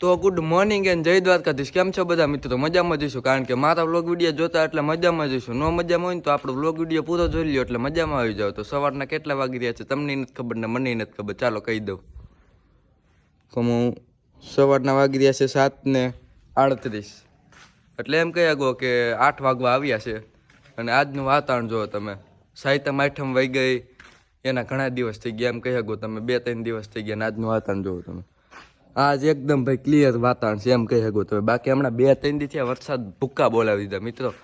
તો good morning and જય દ્વારકાધીશ. કેમ છો બધા મિત્રો? મજામાં જઈશું, કારણ કે મારા વ્લોગ વીડિયો જોતા એટલે મજામાં જઈશું. નો મજામાં હોય ને તો આપણો વ્લોગ વીડિયો પૂરો જોઈ લ્યો એટલે મજામાં આવી જાવ તો સવારના કેટલા વાગી રહ્યા છે? તમને નથી ખબર ને મને નથી ખબર. ચાલો કહી દઉં. તો હું સવારના વાગી રહ્યા છે સાત ને આડત્રીસ. એટલે એમ કહી આગો કે આઠ વાગવા આવ્યા છે. અને આજનું વાતાવરણ જુઓ તમે. સાહિત્ય આઠમ વહી ગઈ. એના ઘણા દિવસ થઈ ગયા. એમ કહી શકો તમે બે ત્રણ દિવસ થઈ ગયા અને આજનું વાતાવરણ જુઓ તમે. આજ એકદમ ભાઈ ક્લિયર વાતાવરણ છે એમ કહી શકો તો. બાકી હમણાં બે ત્રણ દી થયા વરસાદ ભૂક્કા બોલાવી દીધા, મિત્રો.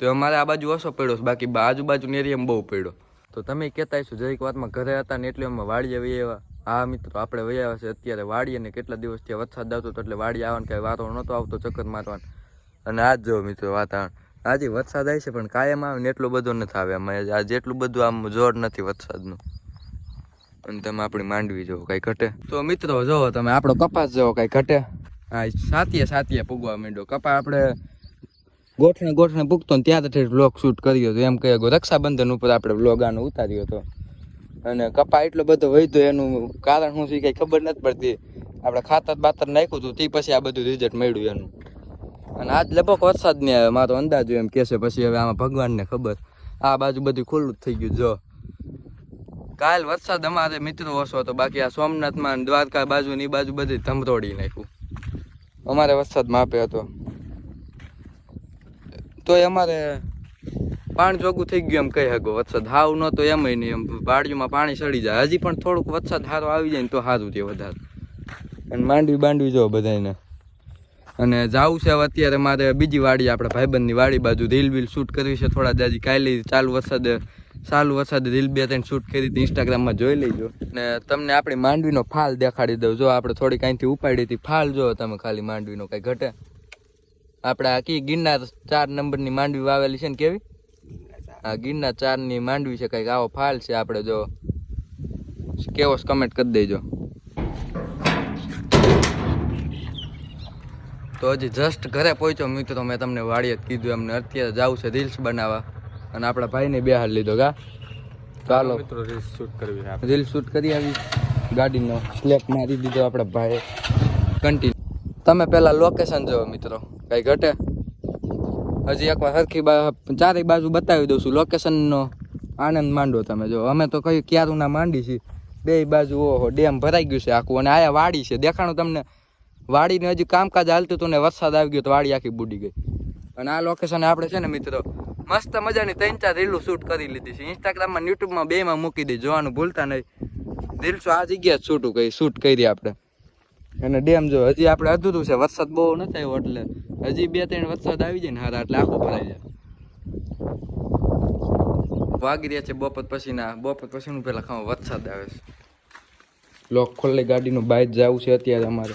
તો અમારે આ બાજુ ઓછો પડ્યો બાકી આજુબાજુ એરિયામાં બહુ પડ્યો. તો તમે કહેતા હશો જરીક વાતમાં ઘરે હતા ને એટલે અમે વાડીએ વહી આવ્યા. હા, મિત્રો, આપણે વહી આવ્યા છે અત્યારે વાડીએ ને કેટલા દિવસ થયા વરસાદ આવતો હતો એટલે વાડી આવવાનું, કાંઈ વાતાવરણ નહોતો આવતો, ચક્કર મારવાનો. અને આજ જો, મિત્રો, વાતાવરણ. આજે વરસાદ આવે છે, પણ કાયમ આવે ને એટલો બધો નથી આવે. અમે આ જેટલું બધું આમ જોર નથી વરસાદનું. અને તમે આપણી માંડવી જોવો કઈ ઘટે. તો મિત્રો જોવો તમે આપણો કપાસ જોવો કઈ ઘટે. હા સાતીએ સાતીએ પૂગવા માંડ્યો. કપા આપણે ગોઠણે ગોઠણે પૂગતો ને ત્યાં વ્લોગ શૂટ કર્યો હતો. એમ કહે રક્ષાબંધન ઉપર આપણે વ્લોગ આનો ઉતાર્યો હતો. અને કપા એટલો બધો વહીતો એનું કારણ શું છે કઈ ખબર નથી પડતી. આપણે ખાતર બાતર નાખ્યું હતું, તે પછી આ બધું રિઝલ્ટ મળ્યું એનું. અને આજ લગભગ વરસાદ આવે, મારો અંદાજ એમ કહેશે પછી હવે આમાં ભગવાનને ખબર. આ બાજુ બધું ખુલ્લું જ થઈ ગયું, જો. કાલ વરસાદ અમારે મિત્રો ઓછો હતો. બાકી આ સોમનાથમાં દ્વારકા બાજુ ની બાજુ બધી ધમરોડી નાખ્યું. અમારે વરસાદ માપે હતો. તોય અમારે પાણી ચોખ્ખું થઈ ગયું એમ કહી શકો. વરસાદ હાવ નહોતો એમ નહીં. એમ વાડીઓમાં પાણી સડી જાય. હજી પણ થોડુંક વરસાદ સારો આવી જાય ને તો સારું છે વધારે. અને માંડવી બાંડવી જો બધાને અને જાવું છે અત્યારે મારે બીજી વાડી, આપણા ભાઈબંધની વાડી બાજુ રીલ બીલ શૂટ કરવી છે. થોડા દાજી કાલે ચાલુ વરસાદે ચાલુ વરસાદ રીલ બે ત્રણ શૂટ કરી હતી, ઇન્સ્ટાગ્રામમાં જોઈ લેજો. ને તમને આપણી માંડવીનો ફાલ દેખાડી દઉં. જો આપણે થોડી કાંઈથી ઉપાડી હતી, ફાલ જો તમે ખાલી માંડવીનો કાંઈ ઘટે. આપણે આ કી ગિરનાર ચાર નંબરની માંડવી વાવેલી છે ને કેવી? હા ગિરનાર ચારની માંડવી છે, કંઈક આવો ફાલ છે. આપણે જો કેવો કમેન્ટ કરી દેજો. તો હજી જસ્ટ ઘરે પહોંચ્યો મિત્રો મેં તમને વાડીએ કીધું એમને, અત્યારે જવું છે રીલ્સ બનાવવા. અને આપણા ભાઈને બે હાલ લીધો ગા. ચાલો. મિત્રો રીલ્સ શૂટ કરવી રીલ શૂટ કરી આવી. ગાડીનો સ્લેપ મારી દીધો આપણા ભાઈ કન્ટિન્યુ તમે પેલા લોકેશન જોવો મિત્રો. કઈ ઘટે? હજી એકવાર સરખી બા ચારેય બાજુ બતાવી દઉં છું લોકેશનનો આનંદ માંડો તમે જો. અમે તો કયું ક્યારું ના માંડી છીએ. બે બાજુ ઓહો ડેમ ભરાઈ ગયું છે આખું. અને આયા વાડી છે. દેખાણું તમને વાડીને હજી કામકાજ હાલતું હતું ને વરસાદ આવી ગયો તો વાડી આખી બુડી ગઈ. અને આ લોકેશન આપણે છે ને મિત્રો મસ્ત મજાની ત્રણ ચાર રીલું શૂટ કરી લીધી છે. ઇન્સ્ટાગ્રામમાં યુટ્યુબમાં બેમાં મૂકી દીધી જોવાનું ભૂલતા નહીં. રીલ્સો આ જગ્યાએ શૂટ કરી શૂટ કરી આપણે. અને ડેમ જો, હજી આપણે અધૂરું છે, વરસાદ બહુ નથી આવ્યો એટલે. હજી બે ત્રણ વરસાદ આવી જાય ને હારા, એટલે આખો ભરાઈ જાય. વાગી રહ્યા છે બપોર પછીના, બપોર પછીનું પેલા ખાવા વરસાદ આવે છે. લોક ખોલ્લે ગાડીનું બાઇક જવું છે અત્યારે અમારે.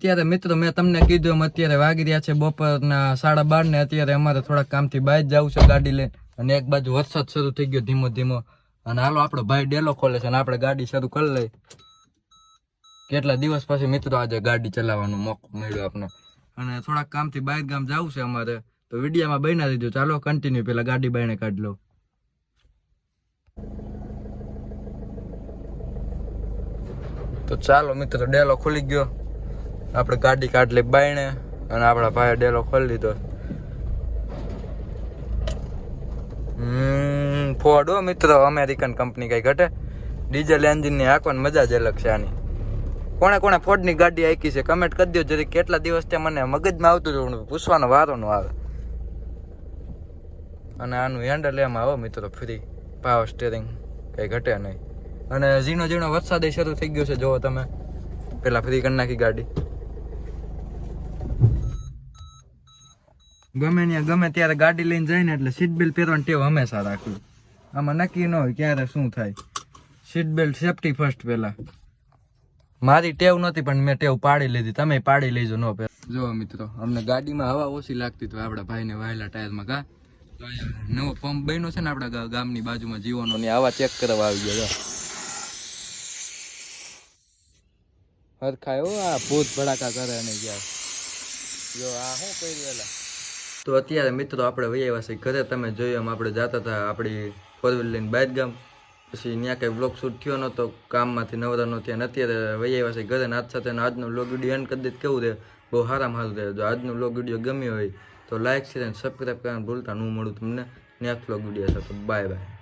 અત્યારે મિત્રો મેં તમને કીધું એમ અત્યારે વાગી રહ્યા છે બપોરના સાડા બાર ને અત્યારે અમારે થોડાક કામથી બહાર જવું છે ગાડી લઈને. અને એક બાજુ વરસાદ શરૂ થઈ ગયો ધીમો ધીમો. અને હાલો આપણો ભાઈ ડેલો ખોલે છે અને આપણે ગાડી શરૂ કરી લઈ કેટલા દિવસ પછી મિત્રો આજે ગાડી ચલાવવાનો મોકો મળ્યો આપણે અને થોડાક કામથી બહાર ગામ જવું છે અમારે. તો વિડીયામાં બના દીધું ચાલો કન્ટિન્યુ પેલા ગાડી બહેને કાઢી લઉં. તો ચાલો મિત્રો ડેલો ખુલી ગયો. આપણે ગાડી કાઢલી બાયણે અને આપણા ભાઈ ડેલો ખોલી લીધો. ફોર્ડ હો મિત્રો અમેરિકન કંપની કઈ ઘટે ડીઝલ એન્જિનની આંખવાની મજા જ અલગ છે આની. કોણે કોણે ફોર્ડની ગાડી આંકી છે કમેન્ટ કરી દો જરી કેટલા દિવસ ત્યાં મને મગજમાં આવતું હતું પૂછવાનો વારો નો આવે. અને આનું હેન્ડલ એમાં આવો મિત્રો ફ્રી પાવર સ્ટેરિંગ કઈ ઘટે નહીં. અને ઝીણો ઝીણો વરસાદ શરૂ થઈ ગયો છે, જોવો તમે. પેલા ફ્રી કરી નાખી ગાડી. ગમે ત્યાં, ગમે ત્યારે ગાડી લઈને જાય ને એટલે સીટ બેલ્ટ પહેરવાની ટેવ હંમેશા રાખવી. આમાં નક્કી ન હોય ક્યારે શું થાય. સીટ બેલ્ટ સેફટી ફર્સ્ટ પહેલાં. મારી ટેવ નહોતી, પણ મેં ટેવ પાડી લીધી. તમે પાડી લેજો ન પહેર. જો મિત્રો, અમને ગાડીમાં હવા ઓછી લાગતી તો આપણા ભાઈને વાયેલા ટાયરમાં તો નવો પંપ બન્યો છે ને આપણા ગામની બાજુમાં જીવોનો ને આવા ચેક કરવા આવી ગયો. હરખાયો આ ભૂત ભડાકા કરે ને ગયા. જો આ શું કર્યું એલા? તો અત્યારે મિત્રો આપણે વહી આવ્યા ઘરે. તમે જોયું એમ આપણે જતા હતા આપણી ફોર વ્હીલ લઈને બાદગામ પછી ત્યાં કંઈ બ્લોગ શૂટ થયો નહોતો, કામમાંથી નવરા નો અને અત્યારે વહી આવ્યા ઘરે ને આજ સાથે આજનો બ્લોગ વીડિયો એન્ડ કરી દે કેવું રહે? બહુ સારા સારું રહે. જો આજનો બ્લોગ વીડિયો ગમ્યો હોય તો લાઇક શેર અને સબસ્ક્રાઈબ કરવાનું ભૂલતા ન મળું તમને. નેક્સ્ટ બ્લોગ વીડિયો સાથે. Bye bye